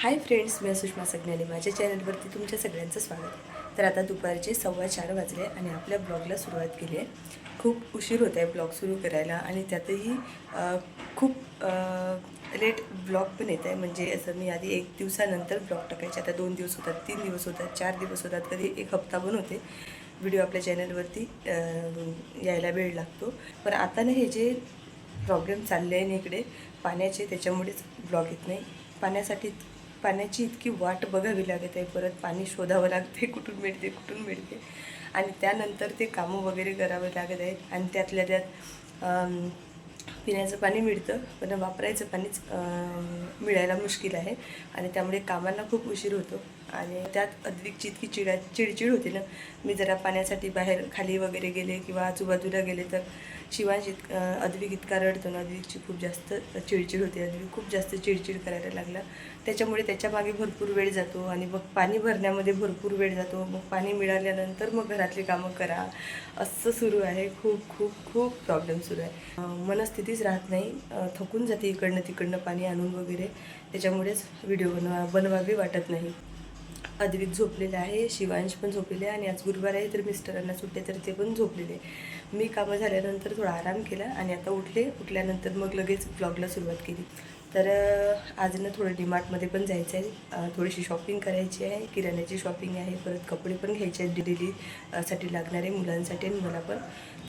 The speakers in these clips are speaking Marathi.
हाय फ्रेंड्स मी सुषमा सगण्याने माझ्या चॅनलवरती तुमच्या सगळ्यांचं स्वागत. आहे तर आता दुपारचे सव्वा चार वाजले आणि आपल्या ब्लॉगला सुरुवात केली आहे. खूप उशीर होत आहे ब्लॉग सुरू करायला आणि त्यातही खूप लेट ब्लॉग पण येत आहे. म्हणजे असं मी आधी एक दिवसानंतर ब्लॉग टाकायचे. आता दोन दिवस होतात तीन दिवस होतात चार दिवस होतात. कधी एक हप्ता पण होते. व्हिडिओ आपल्या चॅनलवरती यायला वेळ लागतो. पण आता ना हे जे प्रॉब्लेम चालले आहे इकडे पाण्याचे त्याच्यामुळेच ब्लॉग येत नाही. पाण्यासाठी पाण्याची इतकी वाट बघावी लागत आहे परत पाणी शोधावं लागते कुठून मिळते कुठून मिळते. आणि त्यानंतर ते कामं वगैरे करावं लागत आहे आणि त्यातल्या त्यात पिण्याचं पाणी मिळतं पण वापरायचं पाणीच मिळायला मुश्किल आहे. आणि त्यामुळे कामांना खूप उशीर होतो. आणि त्यात अद्विकची इतकी चिडा चिडचिड होते ना. मी जरा पाण्यासाठी बाहेर खाली वगैरे गेले किंवा आजूबाजूला गेले तर शिवांश इत अद्विक इतका रडतो ना. अद्विकची खूप जास्त चिडचिड होते. अद्विक खूप जास्त चिडचिड करायला लागला. त्याच्यामुळे त्याच्यामागे भरपूर वेळ जातो आणि मग पाणी भरण्यामध्ये भरपूर वेळ जातो. मग पाणी मिळाल्यानंतर मग घरातली कामं करा. असं सुरू आहे. खूप खूप खूप प्रॉब्लेम सुरू आहे. मनस्थितीच राहत नाही. थकून जाते इकडनं तिकडनं पाणी आणून वगैरे. त्याच्यामुळेच व्हिडिओ बनवा बनवावे वाटत नाही. अद्विक झोपलेलं आहे शिवांश पण झोपलेले आहे आणि आज गुरुवार आहे तर मिस्टरांना सुट्टे तर ते पण झोपलेले मी कामं झाल्यानंतर थोडा आराम केला आणि आता उठले. उठल्यानंतर मग लगेच ब्लॉगला सुरुवात केली. तर आज ना थोडं डीमार्टमध्ये पण जायचं आहे. थोडीशी शॉपिंग करायची आहे. किराण्याची शॉपिंग आहे. परत कपडे पण घ्यायचे आहेत. डेली साठी लागणारे मुलांसाठी आणि मला पण.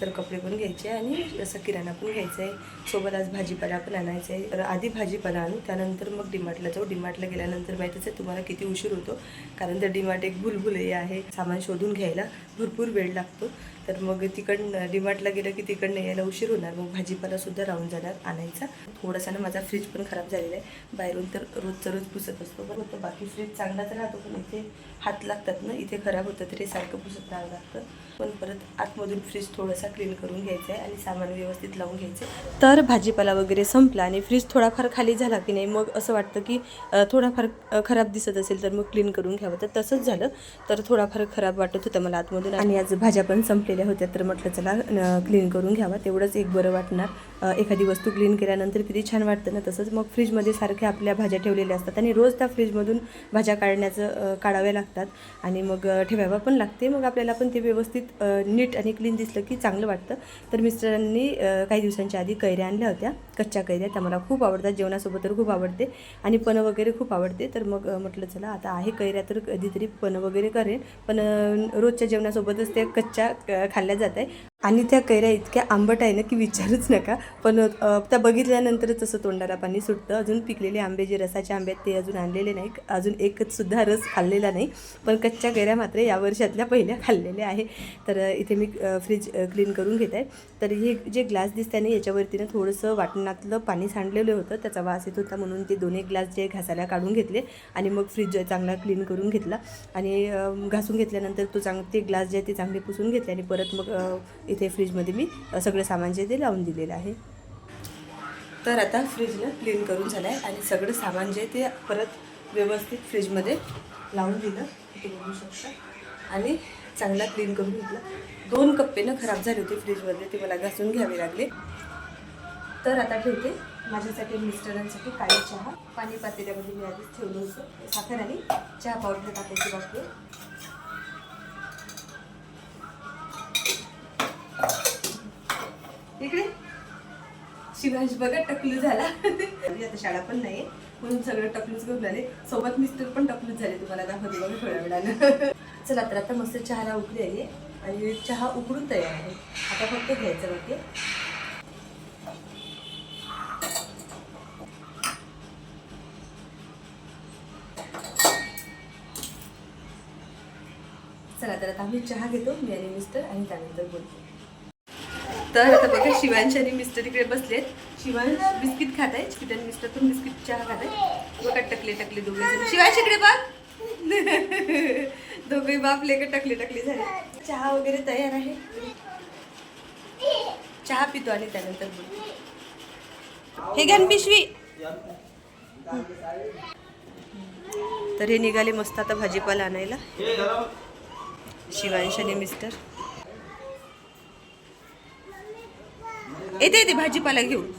तर कपडे पण घ्यायचे आणि असं किराणा पण घ्यायचा आहे सोबत आज भाजीपाला पण आणायचा आहे तर आधी भाजीपाला आणू त्यानंतर मग डीमार्टला जाऊ. डिमार्टला गेल्यानंतर माहितीच आहे तुम्हाला किती उशीर होतो. कारण तर डीमार्ट एक भुलभुलई आहे सामान शोधून घ्यायला भरपूर वेळ लागतो. तर मग तिकडनं डिमार्टला गेलं की तिकडनं यायला उशीर होणार. मग भाजीपालासुद्धा राहून जाणार आणायचा. थोडासा ना माझा फ्रीज पण खराब झालेला आहे. बाहेरून तर रोजचा रोज पुसत असतो. पण होतं बाकी फ्रीज चांगलाच राहतो पण इथे हात लागतात ना इथे खराब होतं तरी सारखं पुसत राहावं लागतं. पण परत आतमधून फ्रीज थोडासा क्लीन करून घ्यायचा आहे आणि सामान व्यवस्थित लावून घ्यायचं तर भाजीपाला वगैरे संपला आणि फ्रीज थोडाफार खाली झाला की नाही मग असं वाटतं की थोडाफार खराब दिसत असेल तर मग क्लीन करून घ्यावं. तर तसंच झालं. तर थोडाफार खराब वाटत होतं मला आतमधून आणि आज भाज्या पण संपलेल्या होत्या. तर म्हटलं चला क्लीन करून घ्यावा. तेवढंच एक बरं वाटणार. एखादी वस्तू क्लीन केल्यानंतर किती छान वाटतं ना तसंच. मग फ्रीजमध्ये सारख्या आपल्या भाज्या ठेवलेल्या असतात आणि रोज त्या फ्रीजमधून भाज्या काढण्याचं काढाव्या लागतात. आणि मग ठेवावं पण लागते. मग आपल्याला पण ते व्यवस्थित नीट आणि क्लीन दिसलं की चांगलं चांगलं वाटतं. तर मिस्टरांनी काही दिवसांच्या आधी कैऱ्या आणल्या होत्या कच्च्या कैऱ्या. त्या मला खूप आवडतात जेवणासोबत तर खूप आवडते आणि पण वगैरे खूप आवडते. तर मग म्हटलं चला आता आहे कैऱ्या तर कधीतरी पण वगैरे करेन. पण रोजच्या जेवणासोबतच त्या कच्च्या खाल्ल्या जात आहे आणि त्या कैऱ्या इतक्या आंबट आहे ना की विचारूच नका. पण त्या बघितल्यानंतरच तसं तोंडाला पाणी सुटतं. अजून पिकलेले आंबे जे रसाचे आंबे आहेत ते अजून आणलेले नाही अजून एकच सुद्धा रस खाल्लेला नाही. पण कच्च्या कैऱ्या मात्र या वर्षातल्या पहिल्या खाल्लेल्या आहे. तर इथे मी फ्रीज क्लीन करून घेत आहे. तर हे जे ग्लास दिसते ना याच्यावरती ना थोडंसं वाटणातलं पाणी सांडलेलं होतं. त्याचा वास येत होता म्हणून ते दोन्ही ग्लास जे घासायला काढून घेतले आणि मग फ्रीज चांगला क्लीन करून घेतला. आणि घासून घेतल्यानंतर तो चांग ते ग्लास जे आहे ते चांगले पुसून घेतले आणि परत मग इथे फ्रीजमध्ये मी सगळे सगळं सामान जे ते लावून दिलेलं आहे. तर आता फ्रीजला क्लीन करून झालं आहे आणि सगळं सामान जे ते परत व्यवस्थित फ्रीजमध्ये लावून दिलं. ते बघू शकता. आणि चांगला क्लीन करून घेतला. दोन कप्पेनं खराब झाले होते फ्रीजमध्ये ते मला घासून घ्यावे लागले. तर आता ठेवते. माझ्यासाठी मिस्टरांसाठी काळी चहा. पाणी पातेल्यामध्ये मी आधीच ठेवलं होतं. साखर आणि चहा पावडर टाकायची बाकी इकडे. शिवांश बघा टकलू झाला. आता शाळा पण नाही म्हणून सगळं टकलूच घेऊन आले सोबत मिस्टर पण टकलूच झाले तुम्हाला दाखवते बघा थोड्या वेळानं. चला तर आता मस्त चहाला उकळी आली आणि चहा उकडून तयार आहे. आता फक्त घ्यायचं आहे. चला तर आता आम्ही चहा घेतो मी आणि मिस्टर आणि त्यानंतर बोलतो. तर आता बघा शिवांश आणि मिस्टर इकडे बसलेत. शिवांश बिस्किट खात आहे. चिकट आणि मिस्टर पण बिस्किट चहा खात आहे बघा टकले टकले दोघे जण. शिवांश इकडे बघ. दोघे बाप लेकर टकले टकले झाले. चहा वगैरे तयार आहे. चहा पितो आणि त्यानंतर बोलतो हे घ्या पिशवी. तर हे निघाले मस्त आता भाजीपाला आणायला. शिवांश आणि मिस्टर. येते येते भाजीपाला घेऊन.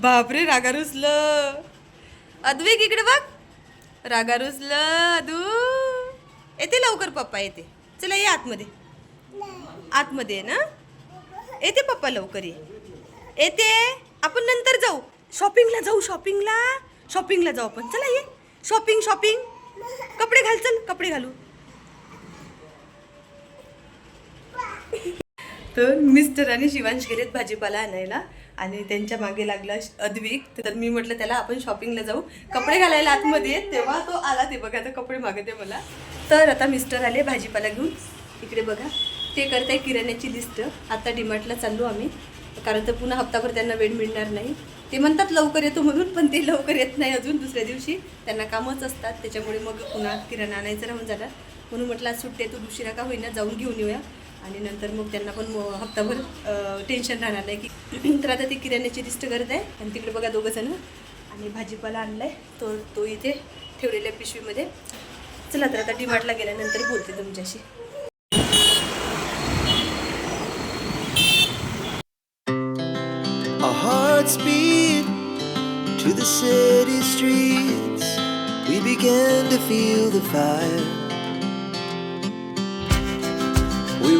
बापरे रागा रुसलं. अद्विक इकडे बघ. रागा रुसलं अदू. येते लवकर पप्पा येते. चला ये आतमध्ये. आतमध्ये ना? येते पप्पा लवकर ये. येते. आपण नंतर जाऊ. शॉपिंगला जाऊ शॉपिंगला. शॉपिंगला जाऊ आपण. चला ये. Shopping shopping. कपडे घाल चल कपडे घालू. तर मिस्टर आणि शिवांश गेलेत भाजीपाला आणायला आणि त्यांच्या मागे लागला अद्विक. तर मी म्हटलं त्याला आपण शॉपिंगला जाऊ. कपडे घालायला आतमध्ये तेव्हा तो आला ते बघा आता कपडे मागते मला. तर आता मिस्टर आले भाजीपाला घेऊन. इकडे बघा ते करताय किराण्याची लिस्ट. आता डिमार्टला चाललो आम्ही कारण तर पुन्हा हप्ताभर त्यांना वेळ मिळणार नाही. ते म्हणतात लवकर येतो म्हणून पण ते लवकर येत नाही अजून दुसऱ्या दिवशी. त्यांना कामच असतात त्याच्यामुळे मग पुन्हा किराणा आणायचं राहून झाला म्हणून म्हटलं आज सुट्टी आहे, तू उशिरा का होईना जाऊन घेऊन येऊया. आणि नंतर मग त्यांना पण हप्ताभर टेन्शन राहणार नाही की तर आता ती किराण्याची लिस्ट करत आहे. आणि तिकडे बघा दोघं जण. आणि भाजीपाला आणलाय. तो तो इथे ठेवलेल्या पिशवीमध्ये. चला तर आता डिमार्टला गेल्यानंतर बोलते तुमच्याशी. Our to the city streets. We began to feel the fire.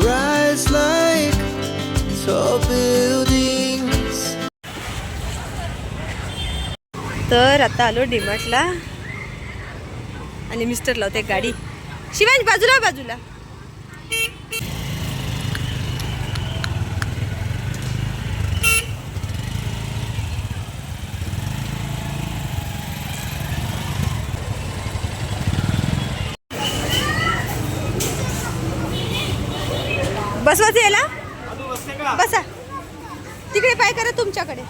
Rise like tall buildings. तर आता आलो डिमार्टला आणि मिस्टर लावते गाडी. शिवांश बाजूला बाजूला. बसवायचं याला? बसा. तिकडे पाय करा तुमच्याकडे.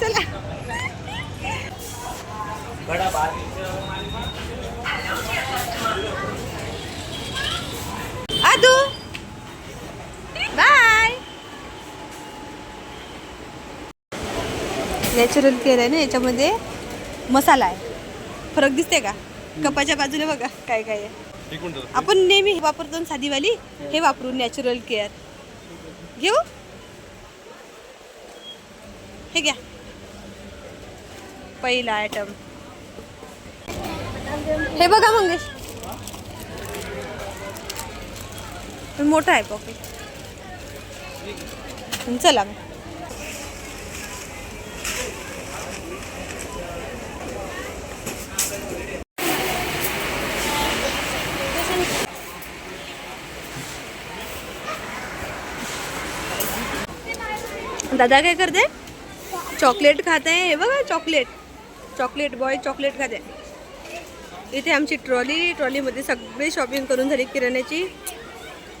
चला. आदू बाय. नॅचरल केअर आहे ना याच्यामध्ये? मसाला आहे. फरक दिसते का? कपाच्या बाजूने बघा काय काय आहे. आपण नेहमी हे वापरतो ना साधीवाली हे वापरू नॅचरल केअर घेऊ? हे घ्या. पहिला आयटम हे बघा मंगेश. मोठं आहे पॉकेट चला मग. दादा काय करते? चॉकलेट खात आहे हे बघा चॉकलेट. चॉकलेट बॉय चॉकलेट खाते. इथे आमची ट्रॉली ट्रॉलीमध्ये सगळी शॉपिंग करून झाली किराण्याची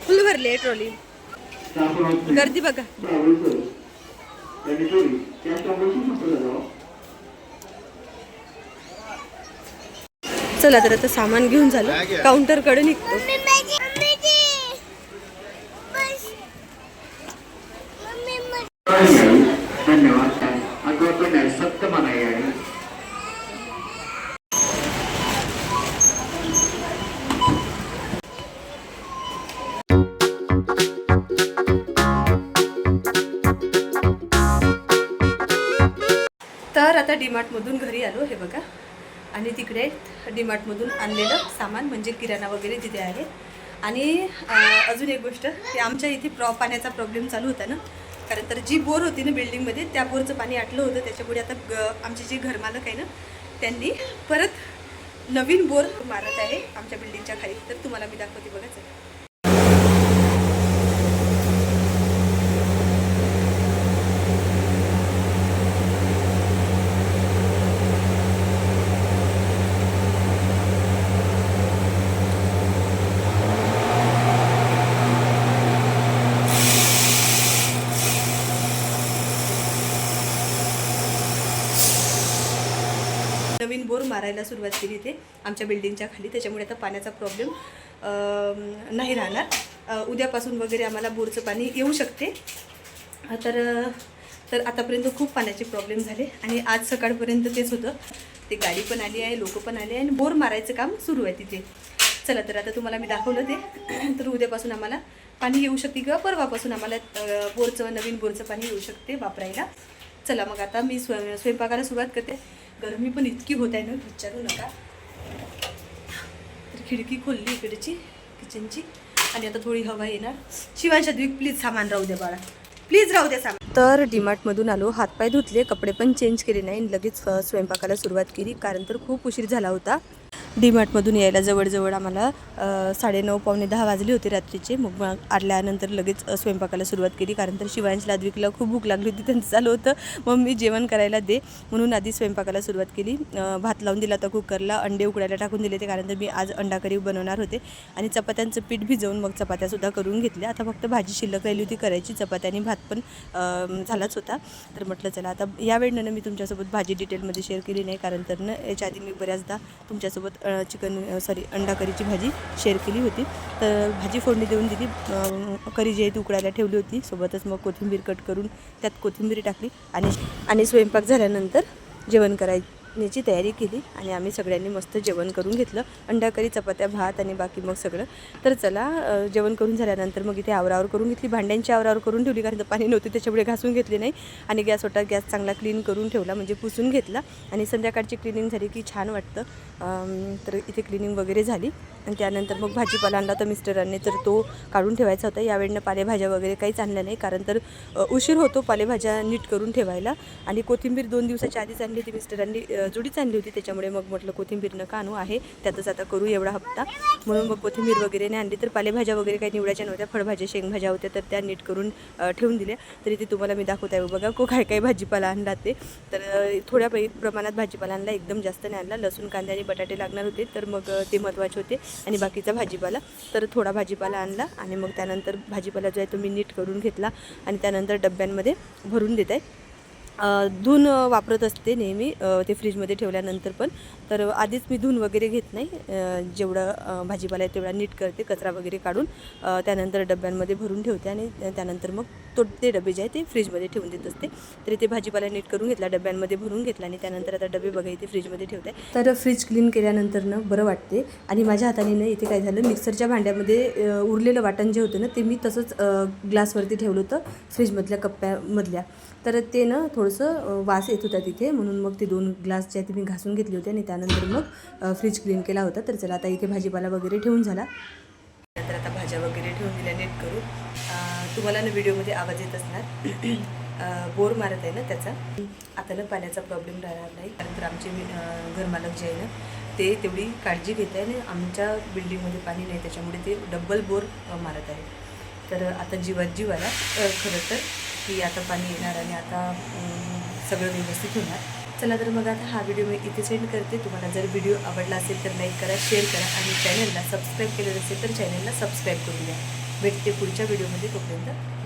फुल भरली आहे ट्रॉली. गर्दी बघा. चला तर आता सामान घेऊन झालं काउंटरकडे निघतो. आता डीमार्टमधून घरी आलो हे बघा. आणि तिकडे डीमार्टमधून आणलेलं सामान म्हणजे किराणा वगैरे तिथे आहे. आणि अजून एक गोष्ट की आमच्या इथे प्रॉ पाण्याचा प्रॉब्लेम चालू होता ना. कारण तर जी बोर होती ना बिल्डिंगमध्ये त्या बोरचं पाणी आटलं होतं. त्याच्यामुळे आता ग आमचे जे घरमालक आहे ना त्यांनी परत नवीन बोर मारत आहे आमच्या बिल्डिंगच्या खाली. तर तुम्हाला मी दाखवते बघा. मारायला सुरुवात केली इथे आमच्या बिल्डिंगच्या खाली. त्याच्यामुळे आता पाण्याचा प्रॉब्लेम नाही राहणार. उद्यापासून वगैरे आम्हाला बोरचं पाणी येऊ शकते. तर तर आतापर्यंत खूप पाण्याचे प्रॉब्लेम झाले आणि आज सकाळपर्यंत तेच होतं. ते गाडी पण आली आहे लोक पण आले आहे आणि बोर मारायचं काम सुरू आहे तिथे. चला तर आता तुम्हाला मी दाखवलं ते. तर उद्यापासून आम्हाला पाणी येऊ शकते किंवा परवापासून आम्हाला बोरचं नवीन बोरचं पाणी येऊ शकते वापरायला. चला मग आता मी स्वयं स्वयंपाकाला सुरुवात करते. गरमी पण इतकी होत आहे ना विचारू नका. तर खिडकी खोलली इकडची किचनची आणि आता थोडी हवा येणार. शिवांशा द्वीप प्लीज सामान राहू द्या बाळा. प्लीज राहू द्या सामान. तर डीमार्टमधून आलो हातपाय धुतले कपडे पण चेंज केले नाही लगेच स्वयंपाकाला सुरुवात केली. कारण तर खूप उशीर झाला होता. डीमार्टमधून यायला जवळजवळ आम्हाला साडेनऊ पावणे दहा वाजले होते रात्रीचे. मग मग आल्यानंतर लगेच स्वयंपाकाला सुरुवात केली. कारण तर शिवांशला द्विकला खूप भूक लागली होती त्यांचं चालू होतं. मग मी जेवण करायला दे. म्हणून आधी स्वयंपाकाला सुरुवात केली. भात लावून दिला होता कुकरला. अंडे उकडायला टाकून दिले ते. कारण तर मी आज अंडा करी बनवणार होते. आणि चपात्यांचं पीठ भिजवून मग चपात्यासुद्धा करून घेतल्या. आता फक्त भाजी शिल्लक राहिली होती करायची. चपात्या आणि भात पण झालाच होता. तर म्हटलं चला आता या वेळेनं मी तुमच्यासोबत भाजी डिटेलमध्ये शेअर केली नाही. कारण तर न याच्या आधी मी बऱ्याचदा तुमच्यासोबत चिकन सॉरी अंडा करीची भाजी शेअर केली होती. तर भाजी फोडणी देऊन दिली. करी जी आहे ती उकडायला ठेवली होती. सोबतच मग कोथिंबीर कट करून त्यात कोथिंबीर टाकली आणि आणि स्वयंपाक झाल्यानंतर जेवण करायची. तयारी केली आणि आम्ही सगळ्यांनी मस्त जेवण करून घेतलं. अंडा करी चपात्या भात आणि बाकी मग सगळं. तर चला जेवण करून झाल्यानंतर मग इथे आवरावर करून घेतली. भांड्यांची आवरावर करून ठेवली कारण तर पाणी नव्हते त्याच्यामुळे घासून घेतली नाही. आणि गॅस होता गॅस चांगला क्लीन करून ठेवला म्हणजे पुसून घेतला. आणि संध्याकाळची क्लिनिंग झाली की छान वाटतं. तर इथे क्लिनिंग वगैरे झाली. आणि त्यानंतर मग भाजीपाला आणला तर मिस्टरांनी तर तो काढून ठेवायचा होता. यावेळेनं पालेभाज्या वगैरे काहीच आणल्या नाही. कारण तर उशीर होतो पालेभाज्या नीट करून ठेवायला. आणि कोथिंबीर दोन दिवसाच्या आधीच आणली ती मिस्टरांनी. जुडीच आणली होती. त्याच्यामुळे मग म्हटलं कोथिंबीरनं का आणू आहे. त्यातच आता करू एवढा हप्ता. म्हणून मग कोथिंबीर वगैरे नाही आणली. तर पालेभाज्या वगैरे काही निवडायच्या नव्हत्या. फळभाज्या शेंगभाज्या होत्या तर त्या नीट करून ठेवून दिल्या. तरी ते तुम्हाला मी दाखवत आहे बघा को काय काय भाजीपाला आणला ते. तर थोड्या पै प्रमाणात भाजीपाला आणला. एकदम जास्त नाही आणला. लसूण कांदे आणि बटाटे लागणार होते. तर मग ते महत्त्वाचे होते. आणि बाकीचा भाजीपाला. तर थोडा भाजीपाला आणला. आणि मग त्यानंतर भाजीपाला जो आहे तो मी नीट करून घेतला. आणि त्यानंतर डब्यांमध्ये भरून देत आहे. धून वापरत असते नेहमी ते फ्रीजमध्ये ठेवल्यानंतर पण. तर आधीच मी धून वगैरे घेत नाही. जेवढं भाजीपाला आहे तेवढा नीट करते कचरा वगैरे काढून. त्यानंतर डब्यांमध्ये भरून ठेवते आणि त्यानंतर मग तो ते डबे जे आहे ते फ्रीजमध्ये ठेवून देत असते. तर इथे भाजीपाला नीट करून घेतला डब्यांमध्ये भरून घेतला आणि त्यानंतर आता डबे बघा इथे फ्रीजमध्ये ठेवते तर फ्रीज क्लीन केल्यानंतर ना बरं वाटते. आणि माझ्या हाताने ना इथे काय झालं मिक्सरच्या भांड्यामध्ये उरलेलं वाटण जे होतं ना ते मी तसंच ग्लासवरती ठेवलं होतं फ्रीजमधल्या कप्प्यामधल्या. तर ते ना थोडंसं वास येत होता तिथे. म्हणून मग ते दोन ग्लास जे आहे ते मी घासून घेतले होते आणि त्यानंतर मग फ्रीज क्लीन केला होता. तर चला आता इथे भाजीपाला वगैरे ठेवून झाला. नंतर आता भाज्या वगैरे ठेवून दिल्या नीट करू. तुम्हाला ना व्हिडिओमध्ये आवाज येत असणार. बोर मारत आहे ना त्याचा. आता ना पाण्याचा प्रॉब्लेम राहणार नाही. कारण तर आमचे मी- घरमालक जे आहे ना ते तेवढी काळजी घेत आहे आणि आमच्या बिल्डिंगमध्ये पाणी नाही. त्याच्यामुळे ते डब्बल बोर मारत आहे. तर आता जीवात जीवाला खरं तर की आता पाणी येणार आणि आता सगळं व्यवस्थित होणार. चला तर मग आता हा व्हिडिओ मी इथे सेंड करते. तुम्हाला जर व्हिडिओ आवडला असेल तर लाईक करा शेअर करा आणि चॅनलला सबस्क्राईब केलं नसेल तर चॅनलला सबस्क्राईब करून द्या भेटते पुढच्या व्हिडिओमध्ये तोपर्यंत